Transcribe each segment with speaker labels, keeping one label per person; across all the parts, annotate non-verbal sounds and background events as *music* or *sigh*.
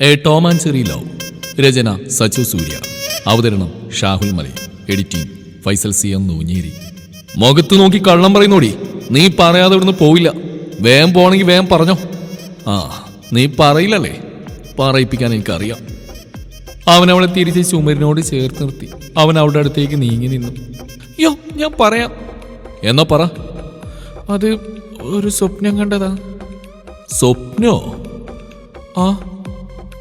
Speaker 1: A Tom and cherry love. രചന സച്ചു സൂര്യ. അവതരണം Shahul Mali editing Faisal C M Noonjeri. മുഖത്ത് നോക്കി കള്ളം പറയുന്നോടി. നീ പറയാതെ ഇവിടുന്ന് പോവില്ല. വേം പോണെങ്കിൽ വേം പറഞ്ഞോ. ആ നീ പറയില്ലല്ലേ? പറയിപ്പിക്കാൻ എനിക്കറിയാം. അവൻ അവളെ തിരിച്ച് ചുമരിനോട് ചേർത്ത് നിർത്തി. അവൻ അവളുടെ അടുത്തേക്ക് നീങ്ങി നിന്നു. യോ ഞാൻ പറയാം. എന്നാ പറ. അത് ഒരു സ്വപ്നം കണ്ടതാ. സ്വപ്നോ? ആ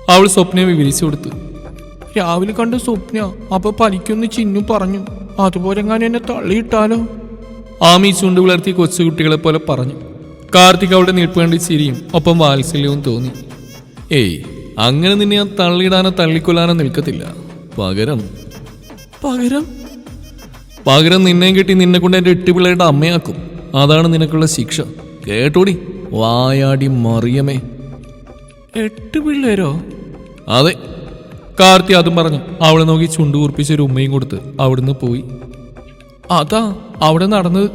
Speaker 1: അവൾ സ്വപ്നം വിവരിച്ചു കൊടുത്തു. രാവിലെ കണ്ട സ്വപ്ന അപ്പൊ പലിക്കൊന്ന് ചിന്നു പറഞ്ഞു. അതുപോലെ എങ്ങാനും എന്നെ തള്ളിയിട്ടാലോ? ആമി ചുണ്ട് വിളർത്തി കൊച്ചുകുട്ടികളെ പോലെ പറഞ്ഞു. കാർത്തിക് നിൽപ്പ് വേണ്ടി ചിരിയും ഒപ്പം വാത്സല്യവും തോന്നി. ഏയ് അങ്ങനെ നിന്നെ ഞാൻ തള്ളിയിടാനോ തള്ളിക്കൊല്ലാനോ നിൽക്കത്തില്ല. പകരം. പകരം? പകരം നിന്നെ കിട്ടി നിന്നെ കൊണ്ട് എന്റെ എട്ട് പിള്ളേരുടെ അമ്മയാക്കും. അതാണ് നിനക്കുള്ള ശിക്ഷ. കേട്ടോടി? വായാടി മറിയമേ. എട്ട് പിള്ളേരോ? അതെ. കാർത്തി അതും പറഞ്ഞു. അവളെ നോക്കി ചുണ്ടു കുറിപ്പിച്ച ഒരു ഉമ്മയും കൊടുത്ത് അവിടുന്ന് പോയി. അതാ അവിടെ നടന്നത്.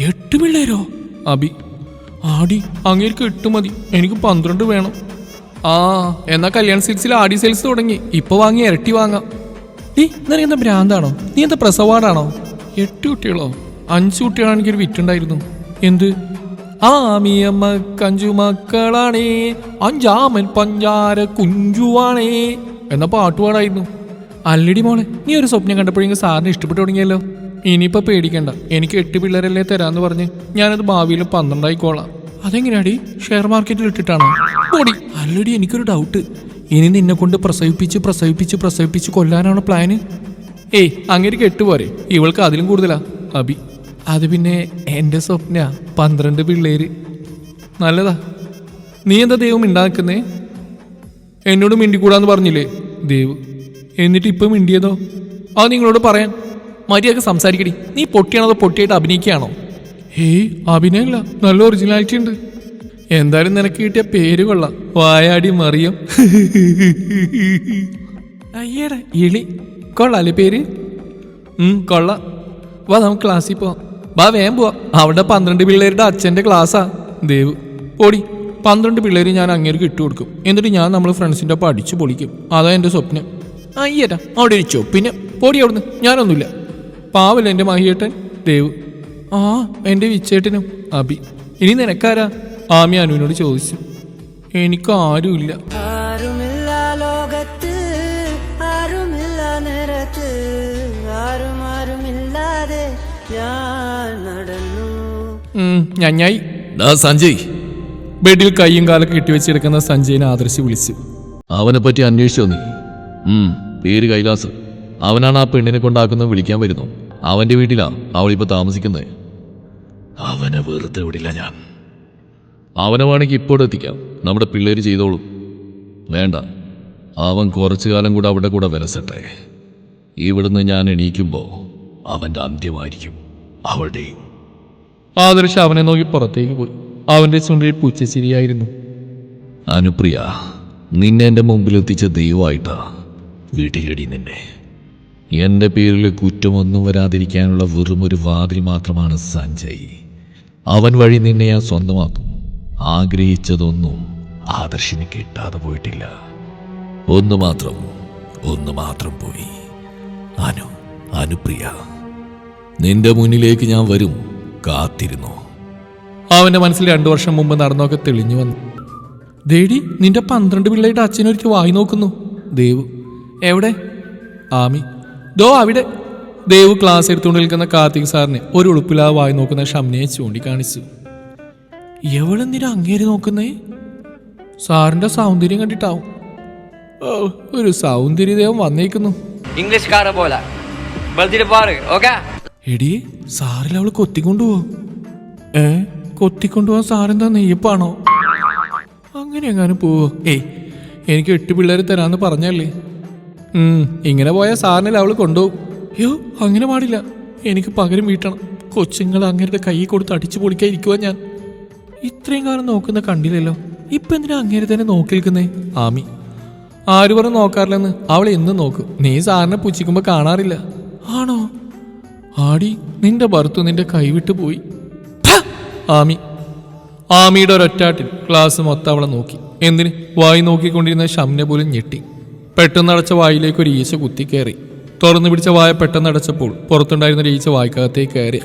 Speaker 1: എട്ട് പിള്ളേരോ? അബി ആടി അങ്ങേർക്ക് എട്ട് മതി. എനിക്ക് പന്ത്രണ്ട് വേണം. ആ എന്നാ കല്യാൺ സിൽസിൽ ആടി സെയിൽസ് തുടങ്ങി. ഇപ്പൊ വാങ്ങി ഇരട്ടി വാങ്ങാം. നീ നിനക്ക് എന്താ ഭ്രാന്താണോ? നീ എന്താ പ്രസവാടാണോ? എട്ട് കുട്ടികളോ? അഞ്ച് കുട്ടികളാണെങ്കിൽ ഒരു വിറ്റുണ്ടായിരുന്നു. എന്ത്? ആ മിയമ്മ കഞ്ചു മക്കളാണേ അഞ്ചാമൻ പഞ്ചാര കുഞ്ചുവാണേ എന്ന പാട്ടുപാടായിരുന്നു അല്ലടി മോളെ നീ ഒരു സ്വപ്നം കണ്ടപ്പോഴെങ്കിൽ സാറിന് ഇഷ്ടപ്പെട്ടു തുടങ്ങിയല്ലോ. ഇനിയിപ്പോ പേടിക്കണ്ട എനിക്ക് എട്ട് പിള്ളേരല്ലേ തരാന്ന് പറഞ്ഞ് ഞാനത് ഭാവിയിൽ പന്ത്രണ്ടായിക്കോളാം അതെങ്ങനെയാടി? ഷെയർ മാർക്കറ്റിൽ ഇട്ടിട്ടാണോ? ഓടി. അല്ലടി എനിക്കൊരു ഡൗട്ട് ഇനി നിന്നെ കൊണ്ട് പ്രസവിപ്പിച്ച് പ്രസവിപ്പിച്ച് പ്രസവിപ്പിച്ച് കൊല്ലാനാണോ പ്ലാന് ഏയ് അങ്ങനെ കെട്ടുപോരെ ഇവൾക്ക് അതിലും കൂടുതലാ. അബി. അത് പിന്നെ എന്റെ സ്വപ്ന. പന്ത്രണ്ട് പിള്ളേര്. നല്ലതാ. നീ എന്താ ദൈവം ഉണ്ടാക്കുന്നേ എന്നോട് മിണ്ടിക്കൂടാന്ന് പറഞ്ഞില്ലേ? ദേവ്. എന്നിട്ട് ഇപ്പം മിണ്ടിയതോ? ആ നിങ്ങളോട് പറയാൻ. മര്യാദ സംസാരിക്കടി. നീ പൊട്ടിയാണോ പൊട്ടിയായിട്ട് അഭിനയിക്കുകയാണോ? ഏയ് അഭിനയല്ല. നല്ല ഒറിജിനാലിറ്റി ഉണ്ട്. എന്തായാലും നിനക്ക് കിട്ടിയ പേര് കൊള്ളാം. വായാടി മറിയം. അയ്യടാ ഇളി കൊള്ളാല്ലേ പേര്? കൊള്ളാം. വാ നമുക്ക് ക്ലാസ്സിൽ പോവാം. വാ വേം പോവാ. അവിടെ പന്ത്രണ്ട് പിള്ളേരുടെ അച്ഛന്റെ ക്ലാസ്സാ ദേവ് ഓടി. പന്ത്രണ്ട് പിള്ളേർ ഞാൻ അങ്ങേർക്ക് കിട്ടു കൊടുക്കും. എന്നിട്ട് ഞാൻ നമ്മൾ ഫ്രണ്ട്സിന്റെ ഒപ്പം അടിച്ചു പൊളിക്കും. അതാ എന്റെ സ്വപ്നം. അയ്യേട്ട അവിടെ ഒരു പിന്നെ പോടി അവിടുന്ന്. ഞാനൊന്നുമില്ല. പാവല്ല എന്റെ മഹിയേട്ടൻ? ദേവ് ആ എന്റെ വിച്ചേട്ടനും. അബി ഇനി നിനക്കാരാ? ആമി അനുവിനോട് ചോദിച്ചു. എനിക്ക് ആരുമില്ല ഞഞ്ഞായി സഞ്ജയ്. ബെഡിൽ കൈയും കാലൊക്കെ കെട്ടിവെച്ചെടുക്കുന്ന സഞ്ജയിനെ ആദർശി വിളിച്ചു. അവനെ പറ്റി അന്വേഷിച്ചോ നീ? പേര് കൈലാസ്. അവനാണ് ആ പെണ്ണിനെ കൊണ്ടാക്കുന്നത് വിളിക്കാൻ വരുന്നു. അവന്റെ വീട്ടിലാ അവളിപ്പോ താമസിക്കുന്നത് അവനെ വെറുതെ വിടില്ല ഞാൻ. അവനെ വേണമെങ്കിൽ ഇപ്പോഴും എത്തിക്കാം. നമ്മുടെ പിള്ളേര് ചെയ്തോളൂ. വേണ്ട. അവൻ കുറച്ചു കാലം കൂടെ അവിടെ കൂടെ വിലസട്ടെ ഇവിടുന്ന് ഞാൻ എണീക്കുമ്പോൾ അവന്റെ അന്ത്യമായിരിക്കും. അവളുടെയും. ആദർശ അവനെ നോക്കി പുറത്തേക്ക് പോയി. അവന്റെ ചുണ്ടിൽ പൂച്ചച്ചിരിയായിരുന്നു. അനുപ്രിയ നിന്നെ എന്റെ മുമ്പിൽ എത്തിച്ച ദൈവമായിട്ടാ വീട്ടിലടി നിന്നെ. എന്റെ പേരിൽ കുറ്റമൊന്നും വരാതിരിക്കാനുള്ള വെറും ഒരു വാതിൽ മാത്രമാണ് സഞ്ജയ്. അവൻ വഴി നിന്നെ ഞാൻ സ്വന്തമാക്കും. ആഗ്രഹിച്ചതൊന്നും ആദർശിന് കിട്ടാതെ പോയിട്ടില്ല. ഒന്ന് മാത്രം ഒന്ന് മാത്രം പോയി. അനു അനുപ്രിയ നിന്റെ മുന്നിലേക്ക് ഞാൻ വരും. കാത്തിരുന്നു. അവന്റെ മനസ്സിൽ രണ്ടു വർഷം മുമ്പ് നടന്നൊക്കെ തെളിഞ്ഞു വന്നു. ദേടി നിന്റെ പന്ത്രണ്ട് പിള്ളേരുടെ അച്ഛനൊരിക്കൽ വായി നോക്കുന്നു. ദേവ് എവിടെ? ആമി ദോ അവിടെ. ദേവ് ക്ലാസ് എടുത്തുകൊണ്ട് നിൽക്കുന്ന കാർത്തിക് സാറിനെ ഒരു ഉളുപ്പില്ലാതെ വായി നോക്കുന്ന ഷംനയെ ചൂണ്ടിക്കാണിച്ചു. എവിടെ നിന്റെ അങ്ങേര് നോക്കുന്നേ? സാറിന്റെ സൗന്ദര്യം കണ്ടിട്ടാവും. ഓ ഒരു സൗന്ദര്യദേവം വന്നേക്കുന്നു.
Speaker 2: ഇംഗ്ലീഷ് കാറ് പോലെ. വെളുത്തിട്ട് പാറ് ഓക്കെ?
Speaker 1: എടി സാറിൽ അവൾ കൊത്തിക്കൊണ്ടുപോ ഏ കൊത്തിക്കൊണ്ടുപോവാൻ സാറെന്താ നെയ്യപ്പാണോ? അങ്ങനെ എങ്ങാനും പോവോ. ഏയ് എനിക്ക് എട്ട് പിള്ളേർ തരാന്ന് പറഞ്ഞല്ലേ? ഇങ്ങനെ പോയാൽ സാറിനെ അവൾ കൊണ്ടുപോകും. അയ്യോ അങ്ങനെ പാടില്ല. എനിക്ക് പകരം വീട്ടണം. കൊച്ചുങ്ങൾ അങ്ങേരുടെ കൈ കൊടുത്ത് അടിച്ചു പൊളിക്കാതിരിക്കുവാ ഞാൻ. ഇത്രയും കാലം നോക്കുന്ന കണ്ടില്ലല്ലോ. ഇപ്പൊ എന്തിനാ അങ്ങേരെ തന്നെ നോക്കി നിൽക്കുന്നേ ആമി. ആര് പറഞ്ഞു നോക്കാറില്ലെന്ന് അവൾ എന്നും നോക്കും. നീ സാറിനെ പുച്ഛിക്കുമ്പോ കാണാറില്ല. ആണോ? ആടി നിന്റെ ഭർത്തു നിന്റെ കൈവിട്ടു പോയി. ആമി. ആമിയുടെ ഒരൊറ്റാട്ടിൽ ക്ലാസ് മൊത്തം അവളെ നോക്കി. എന്തിന്? വായി നോക്കിക്കൊണ്ടിരുന്ന ഷംനെ പോലും ഞെട്ടി. പെട്ടെന്ന് അടച്ച വായിലേക്ക് ഒരു ഈച്ച കുത്തിക്കയറി തുറന്നു പിടിച്ച വായ പെട്ടെന്ന് അടച്ചപ്പോൾ പുറത്തുണ്ടായിരുന്ന ഒരു ഈച്ച വായ്ക്കകത്തേക്ക് കയറി.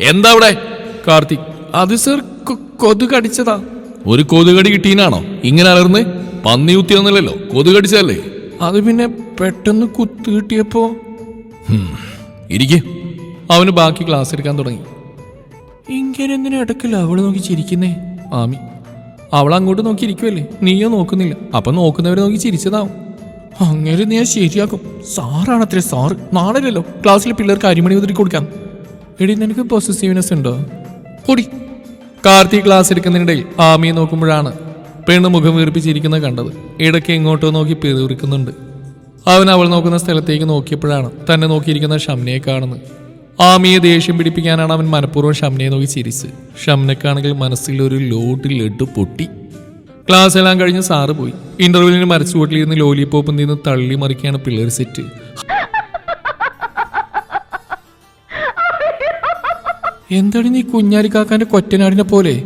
Speaker 1: എന്താ അവിടെ? കാർത്തിക് അത് സർ കൊതുകടിച്ചതാ ഒരു കൊതുകടി കിട്ടീനാണോ? ഇങ്ങനെ അലർന്ന്? പന്നി കുത്തിയെന്നല്ലോ കൊതുകടിച്ചതല്ലേ? അത് പിന്നെ പെട്ടെന്ന് കുത്തു കിട്ടിയപ്പോ ഇരിക്കെ. അവന് ബാക്കി ക്ലാസ് എടുക്കാൻ തുടങ്ങി. ഇങ്ങനെ എന്തിനാ ഇടയ്ക്കില്ല അവൾ നോക്കി ചിരിക്കുന്നേ? ആമി അവൾ അങ്ങോട്ട് നോക്കി ഇരിക്കുമല്ലേ നീയോ നോക്കുന്നില്ല. അപ്പൊ നോക്കുന്നവരെ നോക്കി ചിരിച്ചതാവും. അങ്ങനെ നീ ശരിയാക്കും. സാറാണ് അത്രേ സാറ് നാളെയല്ലോ ക്ലാസ്സിലെ പിള്ളേർക്ക് അരിമണി ഉതിരി കൊടുക്കാം. എടി നിനക്ക് പൊസസീവ്നെസ് ഉണ്ടോ? പൊടി കാർത്തി ക്ലാസ് എടുക്കുന്നതിനിടയിൽ ആമിയെ നോക്കുമ്പോഴാണ് പെണ്ണ് മുഖം വീർപ്പിച്ചിരിക്കുന്നത് കണ്ടത്. ഇടയ്ക്ക് എങ്ങോട്ടോ നോക്കി പിറുവിറുക്കുന്നുണ്ട് അവൻ അവൾ നോക്കുന്ന സ്ഥലത്തേക്ക് നോക്കിയപ്പോഴാണ് തന്നെ നോക്കിയിരിക്കുന്ന ഷംനയെ കാണുന്നത്. ആമിയെ ദേഷ്യം പിടിപ്പിക്കാനാണ് അവൻ മനഃപൂർവം ഷംനയെ നോക്കി ചിരിച്ച് ഷംനക്കാണെങ്കിൽ മനസ്സിൽ ഒരു ലോഡ് ലഡു പൊട്ടി. ക്ലാസ് എല്ലാം കഴിഞ്ഞ് സാറ് പോയി. ഇന്റർവ്യൂവിന് മരച്ചുവട്ടിലിരുന്ന് ലോലിപോപ്പ് നിന്ന് തള്ളി മറിക്കുകയാണ് പിള്ളേർ സെറ്റ്. *laughs* എന്താണ് നീ കുഞ്ഞാലിക്കാക്കാന്റെ കൊറ്റനാടിനെ പോലെ?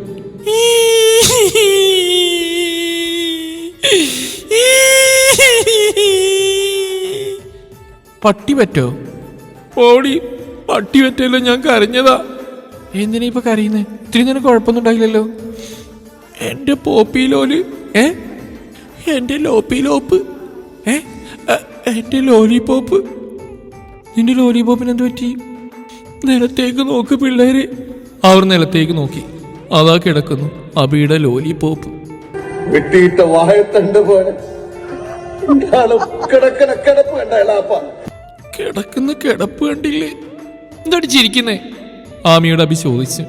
Speaker 1: പട്ടി പറ്റോ? ഓടി പട്ടി പറ്റല്ലോ ഞാൻ കരഞ്ഞതാ. എന്തിനാ ഇപ്പൊ കരയുന്നേ? ഇത്തിരി നേരം കുഴപ്പമൊന്നും ഉണ്ടായില്ലല്ലോ. എന്റെ പോപ്പിലോൽ ഏ? എന്റെ ലോപ്പിലോപ്പ്. ഏ? എന്റെ ലോലി പോപ്പ് നിന്റെ ലോലി ലോലിപോപ്പിന് എന്ത് പറ്റി? നിലത്തേക്ക് നോക്ക് പിള്ളേര്. അവർ നിലത്തേക്ക് നോക്കി. അതാ കിടക്കുന്നു അബിയുടെ ലോലിപോപ്പ്.
Speaker 3: വെട്ടിയിട്ട വായത്തണ്ട് പോലെ. കിടക്കണ കിടപ്പ് കണ്ട ഇളാപ്പ.
Speaker 1: കിടക്കുന്ന കിടപ്പ് കണ്ടില്ലേ? എന്തോട്ട് ചിരിക്കുന്നേ? ആമിയോട് അഭി ചോദിച്ചു.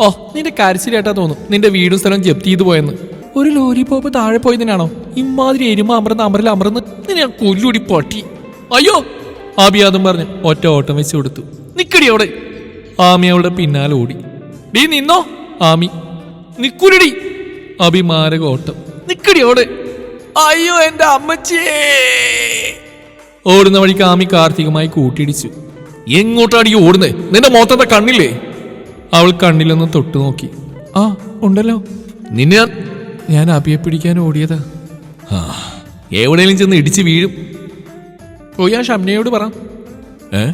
Speaker 1: ഓ നിന്റെ കരച്ചിലേട്ടാ തോന്നും നിന്റെ വീടും സ്ഥലം ജപ്തി ചെയ്തു പോയെന്ന്. ഒരു ലോലിപോപ്പ് താഴെ പോയതിനാണോ? ഇമാതിരി എരുമ അമർന്ന് അമരൽ അമർന്ന് നിന്നെ ഞാൻ കൊല്ലൂടി പൊട്ടി. അയ്യോ! ആബി അതും പറഞ്ഞ് ഒറ്റ ഓട്ടം വെച്ച് കൊടുത്തു. നിക്കടി അവിടെ. ആമി അവളുടെ പിന്നാലെ ഓടി. ഡീ നിന്നോ? ആമി. നിക്കൂലടി. അഭിമാരക ഓട്ടം. നിക്കടി അവിടെ. അയ്യോ എന്റെ അമ്മച്ചിയേ ഓടുന്ന വഴിക്ക് ആമി കാർത്തികമായി കൂട്ടിയിടിച്ചു. എങ്ങോട്ടാടി ഓടുന്നേ? നിന്റെ മോത്തത്തെ കണ്ണില്ലേ? അവൾ കണ്ണിലൊന്ന് തൊട്ടു നോക്കി. ആ ഉണ്ടല്ലോ. നിന്നെ ഞാൻ ഞാൻ അഭിയെ പിടിക്കാൻ ഓടിയതാ. ആ, എവിടെയെങ്കിലും ചെന്ന് ഇടിച്ചു വീഴും. പോയി ആ ഷംനയോട് പറ. ഏ?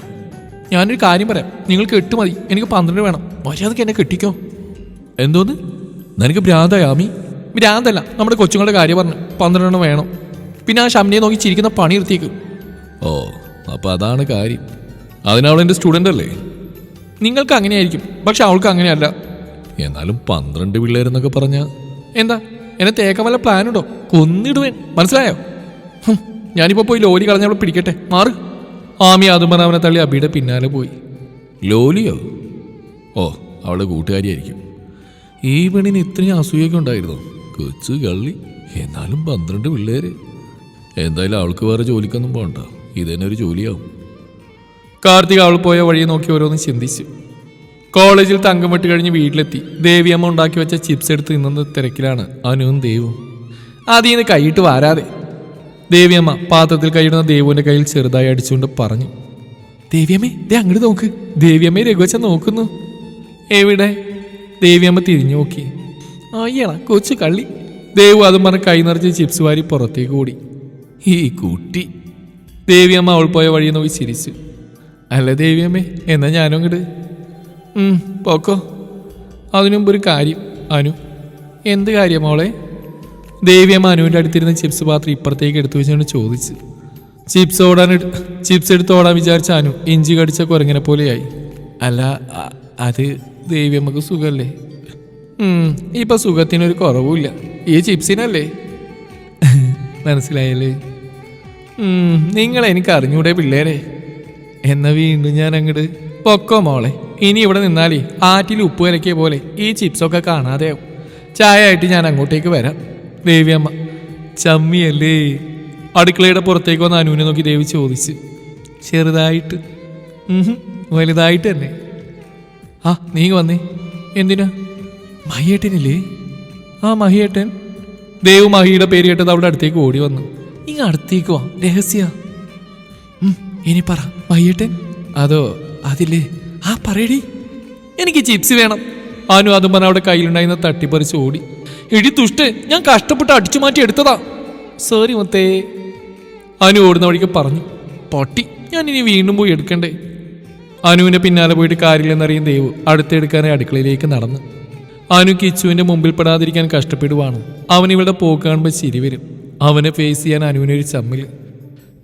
Speaker 1: ഞാനൊരു കാര്യം പറയാം. നിങ്ങൾക്ക് എട്ട് മതി. എനിക്ക് പന്ത്രണ്ട് വേണം. മര്യാദയ്ക്ക് എന്നെ കെട്ടിക്കോ. എന്തോന്ന്? നിനക്ക് ഭ്രാന്തായ ആമി? ഭ്രാന്തല്ല. നമ്മുടെ കൊച്ചുങ്ങളുടെ കാര്യം പറഞ്ഞു. പന്ത്രണ്ടെണ്ണം വേണം. പിന്നെ ആ ഷംനയെ നോക്കി ചിരിക്കുന്ന പണി നിർത്തിയേക്കും. ഓ അപ്പൊ അതാണ് കാര്യം. അതിനവൾ എന്റെ സ്റ്റുഡന്റ് അല്ലേ? നിങ്ങൾക്ക് അങ്ങനെയായിരിക്കും പക്ഷെ അവൾക്ക് അങ്ങനെയല്ല. എന്നാലും പന്ത്രണ്ട് പിള്ളേരെന്നൊക്കെ പറഞ്ഞ? എന്താ എന്നെ തേക്കാൻ വല്ല പ്ലാനുണ്ടോ കൊന്നിടുവേൻ മനസ്സിലായോ? ഞാനിപ്പോ പോയി ലോലി കളഞ്ഞ അവളെ പിടിക്കട്ടെ മാറ്. ആമി അതും പറഞ്ഞ അവനെ തള്ളി അബിയുടെ പിന്നാലെ പോയി. ലോലിയോ? ഓ അവളുടെ കൂട്ടുകാരിയായിരിക്കും. ഈ പെണ്ണിന് ഇത്രയും അസൂയൊക്കെ ഉണ്ടായിരുന്നു? കൊച്ചു കള്ളി എന്നാലും പന്ത്രണ്ട് പിള്ളേര്. എന്തായാലും അവൾക്ക് വേറെ ജോലിക്കൊന്നും പോകണ്ട ഇതന്നെ ഒരു ജോലിയാവും. കാർത്തിക് അവൾ പോയ വഴി നോക്കി ഓരോന്ന് ചിന്തിച്ചു. കോളേജിൽ തങ്കം വിട്ട് കഴിഞ്ഞ് വീട്ടിലെത്തി. ദേവിയമ്മ ഉണ്ടാക്കി വെച്ച ചിപ്സ് എടുത്ത് നിന്നത് തിരക്കിലാണ്. അനുവും ദേവും. അതിൽ നിന്ന് കൈയിട്ട് വാരാതെ. ദേവിയമ്മ പാത്രത്തിൽ കൈയിടുന്ന ദേവുവിന്റെ കയ്യിൽ ചെറുതായി അടിച്ചുകൊണ്ട് പറഞ്ഞു. ദേവിയമ്മേ ദേ അങ്ങോട്ട് നോക്ക്. ദേവിയമ്മയെ രഘുവച്ച നോക്കുന്നു. എവിടെ? ദേവിയമ്മ തിരിഞ്ഞു നോക്കി. അയ്യണ കൊച്ചു കള്ളി. ദേവു അതും പറഞ്ഞ് കൈ നിറച്ച് ചിപ്സ് വാരി പുറത്തേക്ക് ഓടി. ഈ കുട്ടി ദേവിയമ്മ അവൾ പോയ വഴി നോക്കി ചിരിച്ചു അല്ല ദേവിയമ്മേ എന്നാ ഞാനും ഇങ്ങോട്ട് പോക്കോ. അതിനുമുമ്പ് ഒരു കാര്യം അനു. എന്ത് കാര്യം മോളെ? ദേവിയമ്മ അനുവിന്റെ അടുത്തിരുന്ന ചിപ്സ് പാത്രം ഇപ്പുറത്തേക്ക് എടുത്തു വെച്ചുകൊണ്ട് ചോദിച്ചു. ചിപ്സ് ഓടാൻ ചിപ്സ് എടുത്ത് ഓടാൻ വിചാരിച്ച അനു ഇഞ്ചി കടിച്ച കുരങ്ങനെ പോലെയായി. അല്ല അത് ദേവിയമ്മക്ക് സുഖമല്ലേ ഇപ്പം സുഖത്തിനൊരു കുറവുമില്ല. ഈ ചിപ്സിനല്ലേ മനസ്സിലായല്ലേ? നിങ്ങൾ എനിക്ക് അറിഞ്ഞൂടെ പിള്ളേരെ. എന്ന വീണ്ടും ഞാൻ അങ്ങോട്ട് പൊക്കോ മോളെ. ഇനി ഇവിടെ നിന്നാലേ ആറ്റിൽ ഉപ്പ് കലക്കിയ പോലെ ഈ ചിപ്സൊക്കെ കാണാതെയാവും ചായ ആയിട്ട് ഞാൻ അങ്ങോട്ടേക്ക് വരാം. ദേവിയമ്മ ചമ്മിയല്ലേ? അടുക്കളയുടെ പുറത്തേക്ക് വന്ന് അനുവിനെ നോക്കി ദേവി ചോദിച്ച്. ചെറുതായിട്ട്. വലുതായിട്ട് തന്നെ. ആ നീ വന്നേ. എന്തിനാ? മഹിയേട്ടനില്ലേ? ആ മഹിയേട്ടൻ. ദേവ് മഹിയുടെ പേര് കേട്ടത് അവിടെ അടുത്തേക്ക് ഓടി വന്നു. ഇങ്ങ അടുത്തേക്ക് വാ. രഹസ്യ. ഇനി പറ. വയ്യട്ടെ അതോ അതില്ലേ ആ പറയടി. എനിക്ക് ചിപ്സ് വേണം. അനു അതും പറഞ്ഞ അവിടെ കയ്യിലുണ്ടായിരുന്ന തട്ടിപ്പറിച്ച് ഓടി. എടി തുഷ്ട ഞാൻ കഷ്ടപ്പെട്ട് അടിച്ചു മാറ്റി എടുത്തതാ. സോറി മുത്തേ. അനു ഓടുന്ന വഴിക്ക് പറഞ്ഞു. പൊട്ടി. ഞാൻ ഇനി വീണ്ടും പോയി എടുക്കണ്ടേ? അനുവിന്റെ പിന്നാലെ പോയിട്ട് കാര്യമില്ലെന്നറിയും ദേവ് അടുത്തെടുക്കാനായി അടുക്കളയിലേക്ക് നടന്നു. അനു കിച്ചുവിന്റെ മുമ്പിൽ പെടാതിരിക്കാൻ കഷ്ടപ്പെടുവാണ്. അവൻ ഇവിടെ പോക്ക് കാണുമ്പോൾ വരും. അവനെ ഫേസ് ചെയ്യാൻ അനുവിനൊരു ചമ്മിൽ.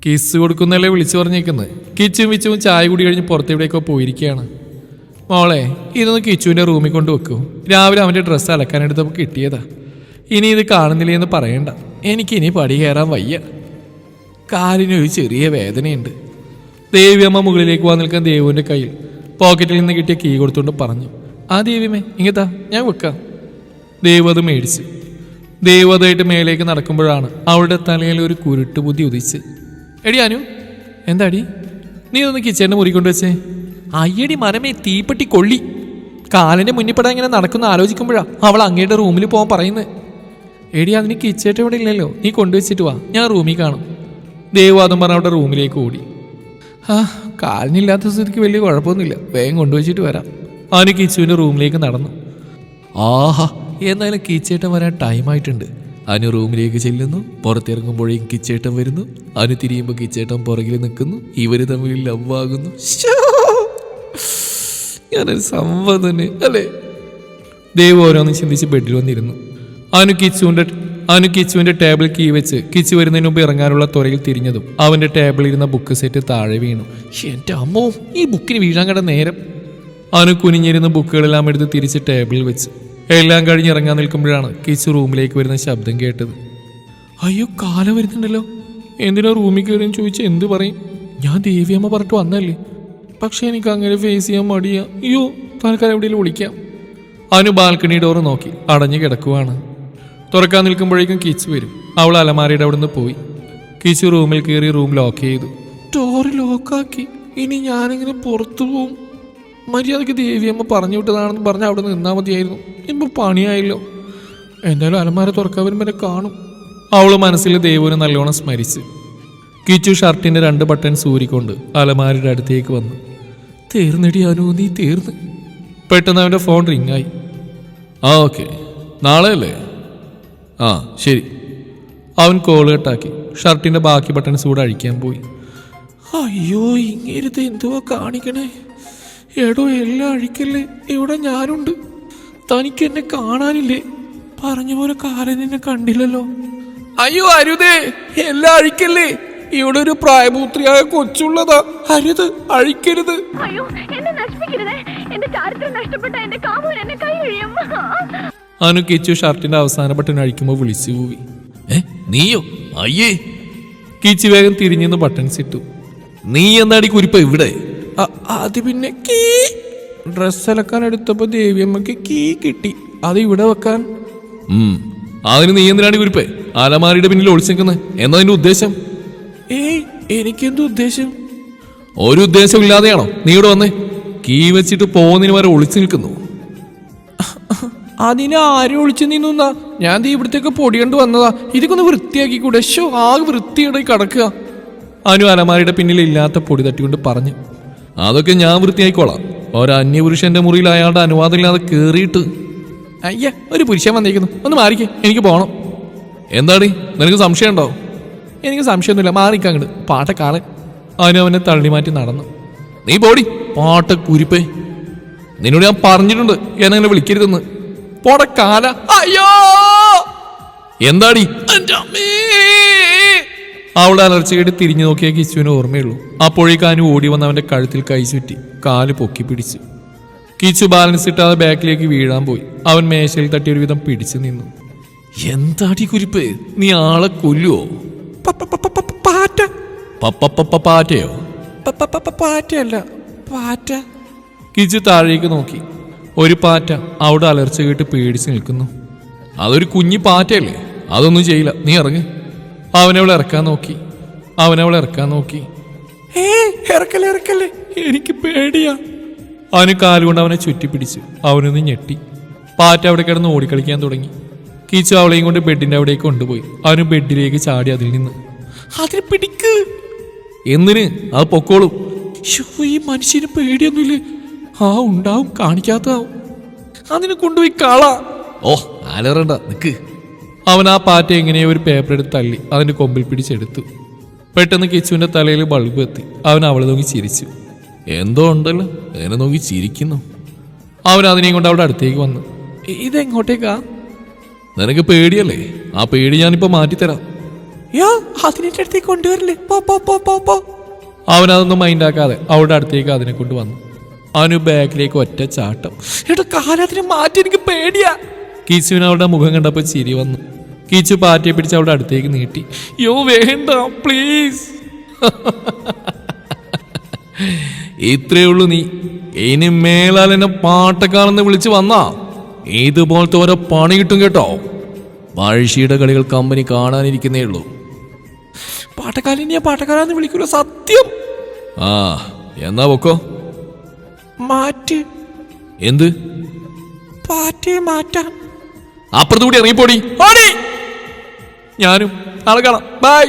Speaker 1: കിസ് കൊടുക്കുന്നല്ലേ വിളിച്ചു പറഞ്ഞേക്കുന്നത് കിച്ചും വിച്ചും ചായ കൂടി കഴിഞ്ഞ് പുറത്തെവിടേക്കോ പോയിരിക്കുകയാണ്. മോളെ ഇതൊന്ന് കിച്ചുവിന്റെ റൂമിൽ കൊണ്ട് വെക്കൂ. രാവിലെ അവന്റെ ഡ്രസ്സ് അലക്കാനെടുത്തപ്പോൾ കിട്ടിയതാ. ഇനി ഇത് കാണുന്നില്ലേ എന്ന് പറയണ്ട. എനിക്കിനി പടി കയറാൻ വയ്യ. കാലിനൊരു ചെറിയ വേദനയുണ്ട്. ദേവിയമ്മ മുകളിലേക്ക് വന്ന് നിൽക്കാൻ ദേവുവിന്റെ കയ്യിൽ പോക്കറ്റിൽ നിന്ന് കിട്ടിയ കീ കൊടുത്തുകൊണ്ട് പറഞ്ഞു. ആ ദേവിയമ്മേ ഇങ്ങത്താ ഞാൻ വെക്കാം. ദേവ് അത് മേടിച്ചു. ദേവ് അതായിട്ട് മേലേക്ക് നടക്കുമ്പോഴാണ് അവളുടെ തലയിൽ ഒരു കുരുട്ട് ബുദ്ധി ഉദിച്ച്. എടി അനു എന്താടി? നീ ഒന്ന് കിച്ചന്റെ മുറി കൊണ്ടുവച്ചേ അയ്യടി മരമേ തീപ്പെട്ടി കൊള്ളി. കാലിന്റെ മുന്നിപ്പെടാൻ ഇങ്ങനെ നടക്കുന്ന ആലോചിക്കുമ്പോഴാ അവൾ അങ്ങയുടെ റൂമിൽ പോകാൻ പറയുന്നത് എടി അതിന് കിച്ചേട്ട് ഇവിടെ ഇല്ലല്ലോ. നീ കൊണ്ടുവച്ചിട്ട് വാ. ഞാൻ റൂമിൽ കാണും. ദേവാദം പറഞ്ഞ അവിടെ റൂമിലേക്ക് ഓടി. ആ കാലിനില്ലാത്ത സ്ഥിതിക്ക് വലിയ കുഴപ്പമൊന്നുമില്ല. വേഗം കൊണ്ടുവച്ചിട്ട് വരാം. അവന് കിച്ചുവിന്റെ റൂമിലേക്ക് നടന്നു. ആഹാ എന്നാലും കിച്ചേട്ടൻ വരാൻ ടൈമായിട്ടുണ്ട് അനു റൂമിലേക്ക് ചെല്ലുന്നു. പുറത്തിറങ്ങുമ്പോഴേക്കും കിച്ചേട്ടൻ വരുന്നു. അനു തിരിയുമ്പോൾ കിച്ചേട്ടൻ പുറകിൽ നിൽക്കുന്നു. ഇവർ തമ്മിൽ ലവ് ആകുന്നു! ഞാനൊരു സംഭവം തന്നെ അല്ലേ? ദേവ് ഓരോന്നും ചിന്തിച്ച് ബെഡിൽ വന്നിരുന്നു. അനു കിച്ചുവിന്റെ അനു കിച്ചുവിന്റെ ടേബിൾ കീ വെച്ച് കിച്ചു വരുന്നതിന് മുമ്പ് ഇറങ്ങാനുള്ള തുറയിൽ തിരിഞ്ഞതും അവന്റെ ടേബിളിൽ ഇരുന്ന ബുക്ക് സെറ്റ് താഴെ വീണു. എന്റെ അമ്മോ ഈ ബുക്കിന് വീഴാൻ കണ്ട നേരം. അനു കുനിഞ്ഞിരുന്ന ബുക്കുകളെല്ലാം എടുത്ത് തിരിച്ച് ടേബിളിൽ വെച്ചു. എല്ലാം കഴിഞ്ഞ് ഇറങ്ങാൻ നിൽക്കുമ്പോഴാണ് കിച്ചു റൂമിലേക്ക് വരുന്ന ശബ്ദം കേട്ടത്. അയ്യോ കാല വരുന്നുണ്ടല്ലോ. എന്തിനാ റൂമിൽ കയറിയെന്ന് ചോദിച്ചാൽ എന്ത് പറയും? ഞാൻ ദേവിയമ്മ പറഞ്ഞിട്ട് വന്നല്ലേ പക്ഷെ എനിക്ക് അങ്ങനെ ഫേസ് ചെയ്യാൻ മടിയാ. അയ്യോ തൽക്കാലം എവിടെയെങ്കിലും വിളിക്കാം അവന് ബാൽക്കണി ഡോർ നോക്കി അടഞ്ഞു കിടക്കുവാണ്. തുറക്കാൻ നിൽക്കുമ്പോഴേക്കും കിച്ചു വരും. അവൾ അലമാരയുടെ അവിടെ നിന്ന് പോയി. കിച്ചു റൂമിൽ കയറി റൂം ലോക്ക് ചെയ്തു. ഡോർ ലോക്കാക്കി ഇനി ഞാനിങ്ങനെ പുറത്തു പോവും മര്യാദയ്ക്ക് ദേവിയമ്മ പറഞ്ഞു വിട്ടതാണെന്ന് പറഞ്ഞ് അവിടെ നിന്നാൽ മതിയായിരുന്നു. ഇപ്പൊ പണിയായല്ലോ. എന്തായാലും അലമാര തുറക്കാൻ വരുമ്പോൾ എന്നെ കാണും. അവൾ മനസ്സിൽ ദേവുവിനെ നല്ലോണം സ്മരിച്ച്. കിച്ചു ഷർട്ടിന്റെ രണ്ട് ബട്ടൺ സൂരിക്കൊണ്ട് അലമാരയുടെ അടുത്തേക്ക് വന്നു തീർന്നടി അനു നീ തീർന്ന്. പെട്ടെന്ന് അവന്റെ ഫോൺ റിങ്ങായി. ആ ഓക്കെ. നാളെ അല്ലേ ആ ശരി. അവൻ കോൾ കട്ടാക്കി. ഷർട്ടിന്റെ ബാക്കി ബട്ടൺസ് കൂടെ അഴിക്കാൻ പോയി. അയ്യോ ഇങ്ങേരുത് എന്തുവാ കാണിക്കണേ? എടോ എല്ലാം അഴിക്കല്ലേ? ഇവിടെ ഞാനുണ്ട്. തനിക്ക് എന്നെ കാണാനില്ലേ? പറഞ്ഞ പോലെ കാലൻ നിന്നെ കണ്ടില്ലല്ലോ. അയ്യോ അരുതേ എല്ലാം അഴിക്കല്ലേ? ഇവിടെ ഒരു പ്രായപൂത്രിയായ കൊച്ചുള്ളതാ. അരുത് അഴിക്കരുത്. അനു കിച്ചു ഷർട്ടിന്റെ അവസാന ബട്ടൺ അഴിക്കുമ്പോൾ വിളിച്ചു പോയി ഏ നീയോ? അയ്യേ. കിച്ചു വേഗം തിരിഞ്ഞു ബട്ടൺസ് ഇട്ടു നീ എന്നാടി കുരിപ്പ ഇവിടെ? അത് പിന്നെ കീ. ഡ്രസ് അലക്കാൻ എടുത്തപ്പോ ദേവിയമ്മക്ക് കീ കിട്ടി. അത് ഇവിടെ വെക്കാൻ. അതിന് നീ എന്തിനാണ് കുരിപ്പേ? ആലമാരിയുടെ പിന്നിൽ ഒളിച്ചിരിക്കുന്നത് എന്നാ എന്നതിന്റെ ഉദ്ദേശം? ഏയ് എനിക്കെന്ത് ഉദ്ദേശം? ഒരു ഉദ്ദേശം ഇല്ലാതെയാണോ നീ ഇവിടെ വന്നേ? കീ വെച്ചിട്ട് പോകുന്നതിന് വരെ ഒളിച്ചു നിൽക്കുന്നു. അതിനെ ആരും ഒളിച്ചു നിന്നാ ഞാൻ ദേ ഇവിടത്തേക്ക് പൊടിയണ്ട് വന്നതാ. ഇതൊക്കെ വൃത്തിയാക്കി കൂടെ ഷോ ആകെ വൃത്തിയുടെ കിടക്കുക. അനു അലമാരിയുടെ പിന്നിൽ ഇല്ലാത്ത പൊടി തട്ടിക്കൊണ്ട് പറഞ്ഞു. അതൊക്കെ ഞാൻ വൃത്തിയായിക്കോളാം. ഒരു അന്യപുരുഷന്റെ മുറിയിൽ അയാളുടെ അനുവാദം ഇല്ലാതെ കേറിയിട്ട്. അയ്യ ഒരു പുരുഷൻ വന്നേക്കുന്നു ഒന്ന് മാറിക്കേ എനിക്ക് പോകണം എന്താടി നിനക്ക് സംശയമുണ്ടോ? എനിക്ക് സംശയമൊന്നുമില്ല മാറിക്ക അങ്ങോട്ട് പാട്ട കാളെ അവനെ തള്ളി മാറ്റി നടന്നു. നീ പോടി പാട്ട കുരിപ്പേ. നിന്നോട് ഞാൻ പറഞ്ഞിട്ടുണ്ട് എന്നെ വിളിക്കരുതെന്ന്. പോട കാല. അയ്യോ! എന്താടി? അമ്മേ! അവളുടെ അലർച്ചയുടെ തിരിഞ്ഞു നോക്കിയ കിച്ചുവിന് ഓർമ്മയുള്ളൂ അപ്പോഴേക്ക് അനു ഓടി വന്ന് അവന്റെ കഴുത്തിൽ കൈ ചുറ്റി കാൽ പൊക്കി പിടിച്ചു കിച്ചു ബാലൻസ് ഇട്ടാതെ ബാക്കിലേക്ക് വീഴാൻ പോയി അവൻ മേശയിൽ തട്ടി ഒരുവിധം പിടിച്ചു നിന്നു എന്താടി കുരിപ്പ് നീ ആളെ കൊല്ലുവോ പാറ്റ പാറ്റയോ പാറ്റയല്ല പാറ്റ കിച്ചു താഴേക്ക് നോക്കി ഒരു പാറ്റ അവിടെ അലർച്ച കേട്ട് പേടിച്ച് നിൽക്കുന്നു അതൊരു കുഞ്ഞി പാറ്റയല്ലേ അതൊന്നും ചെയ്യില്ല നീ ഇറങ്ങ് അവനവളെ ഇറക്കാൻ നോക്കി. അവനവളെ ഇറക്കാൻ നോക്കി. ഏ ഇറക്കല്ലേ ഇറക്കല്ലേ എനിക്ക് പേടിയാ. അവന് കാലുകൊണ്ട് അവനെ ചുറ്റി പിടിച്ചു അവനൊന്ന് ഞെട്ടി. പാറ്റ അവിടെ കിടന്ന് ഓടിക്കളിക്കാൻ തുടങ്ങി. കീച്ചു അവളെയും കൊണ്ട് ബെഡിന്റെ അവിടേക്ക് കൊണ്ടുപോയി. അവന് ബെഡിലേക്ക് ചാടി അതിൽ നിന്ന്. അതിന് പിടിക്ക്. എന്തിന് അത് പൊക്കോളൂ. ഈ മനുഷ്യന് പേടിയൊന്നുമില്ല. ആ ഉണ്ടാവും കാണിക്കാത്തതാവും. അതിനെ കൊണ്ടുപോയി കാള. ഓ ആലറണ്ട നിക്ക്. അവൻ ആ പാറ്റ എങ്ങനെയോ ഒരു പേപ്പർ എടുത്ത് തള്ളി. അതിന്റെ കൊമ്പിൽ പിടിച്ചെടുത്തു. പെട്ടെന്ന് കിച്ചുവിന്റെ തലയിൽ ബൾബ് എത്തി. അവൻ അവളെ നോക്കി ചിരിച്ചു. എന്തോ ഉണ്ടല്ലോ. എന്നെ നോക്കി ചിരിക്കുന്നു. അവൻ അതിനെയും കൊണ്ട് അവിടെ അടുത്തേക്ക് വന്നു. "ഇ- ഇതെങ്ങോട്ടേക്കാ? നിനക്ക് പേടിയല്ലേ? ആ പേടി ഞാനിപ്പോ മാറ്റിത്തരാം. യോ അടുത്തേക്ക് കൊണ്ടുവരില്ലേ പോ പോ പോ പോ പോ. അവൻ അതൊന്നും മൈൻഡാക്കാതെ അവളുടെ അടുത്തേക്ക് അതിനെ കൊണ്ട് വന്നു. അവന് ബാക്കിലേക്ക് ഒറ്റ ചാട്ടം. എടാ കാലത്തിനെ മാറ്റി. എനിക്ക് പേടിയാ. കിച്ചുവിന് അവളുടെ മുഖം കണ്ടപ്പോൾ ചിരി വന്നു. കീച്ചു പാറ്റിയെ പിടിച്ച് അവളുടെ അടുത്തേക്ക് നീട്ടി. യോ വേണ്ട പ്ലീസ് ഇത്രേ ഉള്ളൂ നീ. ഇനി മേലാൽ എന്നെ പാട്ടക്കാണെന്ന് വിളിച്ചു വന്നാ. ഇതുപോലത്തെ ഓരോ പണി കിട്ടും കേട്ടോ. പഴശ്ശിയുടെ കളികൾ കമ്പനി കാണാനിരിക്കുന്നേ ഉള്ളൂ. പാട്ടക്കാലിനെ പാട്ടക്കാരാന്ന് വിളിക്കൂല? സത്യം. ആ എന്നാ പൊക്കോ. മാറ്റ്. എന്ത്? പാറ്റേ മാറ്റാൻ അപ്പുറത്തുകൂടി ഇറങ്ങിപ്പോടി. ഓടി ഞാനും നാളെ കാണാം. ബൈ.